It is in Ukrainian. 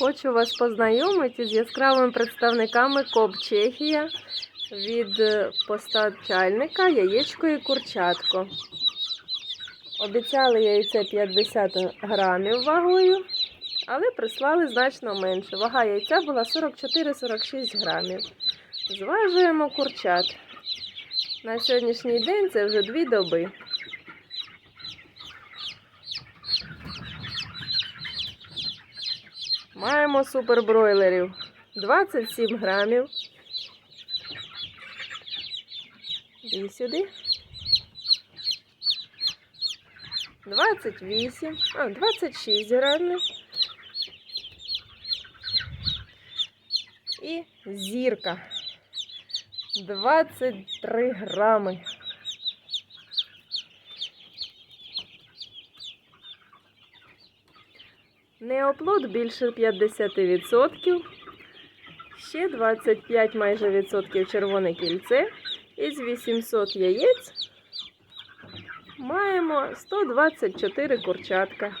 Хочу вас познайомити з яскравими представниками КОП Чехія від е, постачальника яєчко і курчатко. Обіцяли яйце 50 грамів вагою, але прислали значно менше. Вага яйця була 44-46 грамів. Зважуємо курчат. На сьогоднішній день це вже дві доби. Маємо супербройлерів 27 грамів. І сюди. 28, а, 26 грамів. І зірка. 23 грами. Неоплод більше 50%. Ще 25 майже відсотків червоне кільце. Із 800 яєць маємо 124 курчатка.